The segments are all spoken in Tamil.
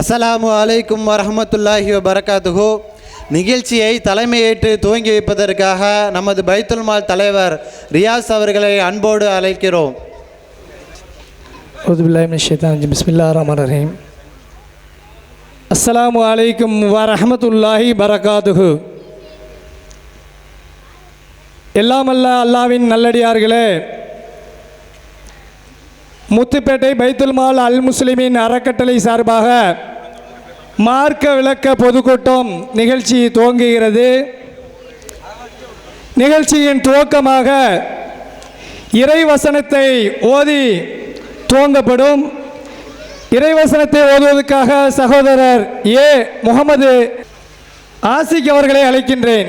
அஸ்ஸலாமு அலைக்கும் வரமத்துல்லாஹி வபரகாத்துஹு. நிகழ்ச்சியை தலைமையேற்று துவங்கி வைப்பதற்காக நமது பைத்துல்மால் தலைவர் ரியாஸ் அவர்களை அன்போடு அழைக்கிறோம். பிஸ்மில்லா ரஹ்மான் ரஹீம். அஸ்ஸலாமு அலைக்கும் வரஹமத்துல்லாஹி பரகாதுஹு எல்லாம் அல்லாவின் நல்லடியார்களே முத்துப்பேட்டை பைத்துல் மால் அல் முஸ்லிமின் அறக்கட்டளை சார்பாக மார்க்க விளக்க பொதுக்கூட்டம் நிகழ்ச்சி துவங்குகிறது. நிகழ்ச்சியின் துவக்கமாக இறைவசனத்தை ஓதி துவங்கப்படும். இறைவசனத்தை ஓதுவதற்காக சகோதரர் ஏ. முகமது ஆசிக் அவர்களை அழைக்கின்றேன்.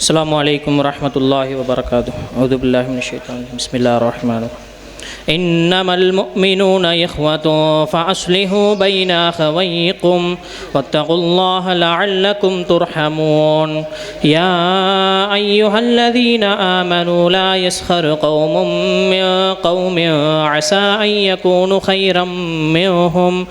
அஸ்லாம் வலைக்கம் வரமத்துல்லாஹி வபரகாத்து அவுதுபுல்லாஹி ஷேத்தான் பிஸ்மில்லா ரஹ்மான் إنما المؤمنون إخوة فأصلحوا بين أخويكم واتقوا الله لعلكم ترحمون. يا أيها الذين آمنوا لا يسخر قوم من قوم عسى أن يكونوا خيرا منهم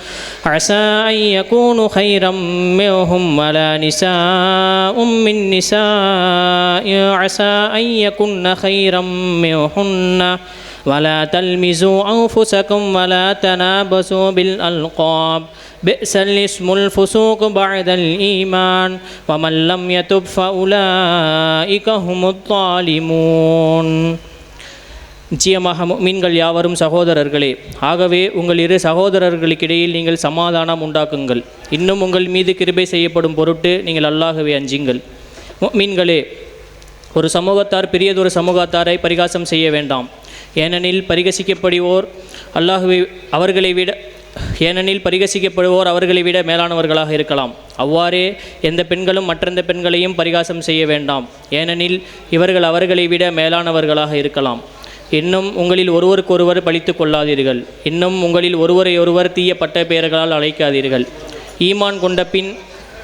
عسى أن يكونوا خيرا منهم ولا نساء من نساء عسى أن يكن خيرا منهن. ولا تلمزوا أنفسكم ولا تنابسوا بالألقاب بئس الاسم الفسوق بعد الإيمان ومن لم يتب فأولئك هم الظالمون நிச்சயமாக மீன்கள் யாவரும் சகோதரர்களே ஆகவே உங்கள் இரு சகோதரர்களுக்கிடையில் நீங்கள் சமாதானம் உண்டாக்குங்கள் இன்னும் உங்கள் மீது கிருபை செய்யப்படும் பொருட்டு நீங்கள் அல்லாகவே அஞ்சுங்கள் மீன்களே ஒரு சமூகத்தார் பெரியதொரு சமூகத்தாரை பரிகாசம் செய்ய வேண்டாம் ஏனெனில் பரிகசிக்கப்படுவோர் அல்லாஹுவை அவர்களை விட ஏனெனில் பரிகசிக்கப்படுவோர் அவர்களை விட மேலானவர்களாக இருக்கலாம். அவ்வாறே எந்த பெண்களும் மற்றெந்த பெண்களையும் பரிகாசம் செய்ய வேண்டாம். ஏனெனில் இவர்கள் அவர்களை விட மேலானவர்களாக இருக்கலாம். இன்னும் உங்களில் ஒருவருக்கொருவர் பழித்து கொள்ளாதீர்கள். இன்னும் உங்களில் ஒருவரை ஒருவர் தீய பட்ட பெயர்களால் அழைக்காதீர்கள். ஈமான் கொண்ட பின்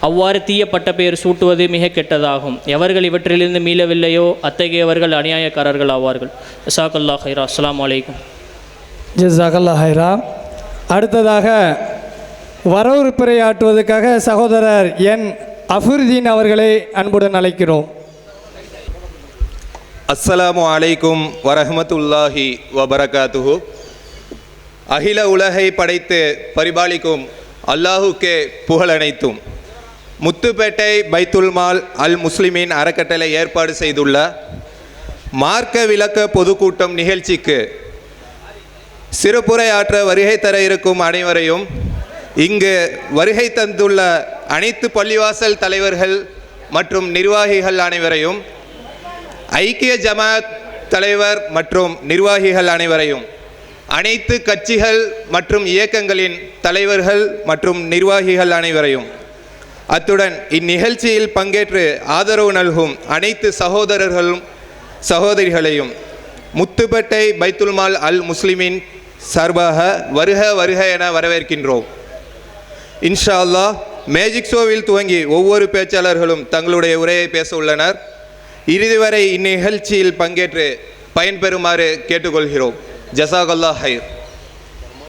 அவ்வாறு தீய பட்ட பெயர் சூட்டுவது மிக கெட்டதாகும். எவர்கள் இவற்றிலிருந்து மீளவில்லையோ அத்தகையவர்கள் அநியாயக்காரர்கள் ஆவார்கள். இசாக்கல்லா ஹைரா அஸ்ஸலாமு அலைக்கும். ஜிசாகல்லா ஹைரா அடுத்ததாக வரவுறுப்புரை ஆற்றுவதற்காக சகோதரர் என் அஃபுருதீன் அவர்களை அன்புடன் அழைக்கிறோம். அஸ்ஸலாமு அலைக்கும் வரஹமத்துல்லாஹி வபரகாத்துஹு. அகில உலகை படைத்து பரிபாலிக்கும் அல்லாஹுக்கே புகழனைத்தும். முத்துப்பேட்டை பைத்துல்மால் அல் முஸ்லிமின் அறக்கட்டளை ஏற்பாடு செய்துள்ள மார்க்க விளக்க பொதுக்கூட்டம் நிகழ்ச்சிக்கு சிறப்புரையாற்ற வருகை தர இருக்கும் அனைவரையும் இங்கு வருகை தந்துள்ள அனைத்து பள்ளிவாசல் தலைவர்கள் மற்றும் நிர்வாகிகள் அனைவரையும் ஐக்கிய ஜமாத் தலைவர் மற்றும் நிர்வாகிகள் அனைவரையும் அனைத்து கட்சிகள் மற்றும் இயக்கங்களின் தலைவர்கள் மற்றும் நிர்வாகிகள் அனைவரையும் அத்துடன் இந்நிகழ்ச்சியில் பங்கேற்று ஆதரவு நல்கும் அனைத்து சகோதரர்களும் சகோதரிகளையும் முத்துப்பேட்டை பைத்துல்மால் அல் முஸ்லிமின் சார்பாக வருக வருக என வரவேற்கின்றோம். இன்ஷா அல்லாஹ் மேஜிக் ஷோவில் துவங்கி ஒவ்வொரு பேச்சாளர்களும் தங்களுடைய உரையை பேச உள்ளனர். இறுதி வரை இந்நிகழ்ச்சியில் பங்கேற்று பயன்பெறுமாறு கேட்டுக்கொள்கிறோம். ஜசாகல்லா ஹைர்.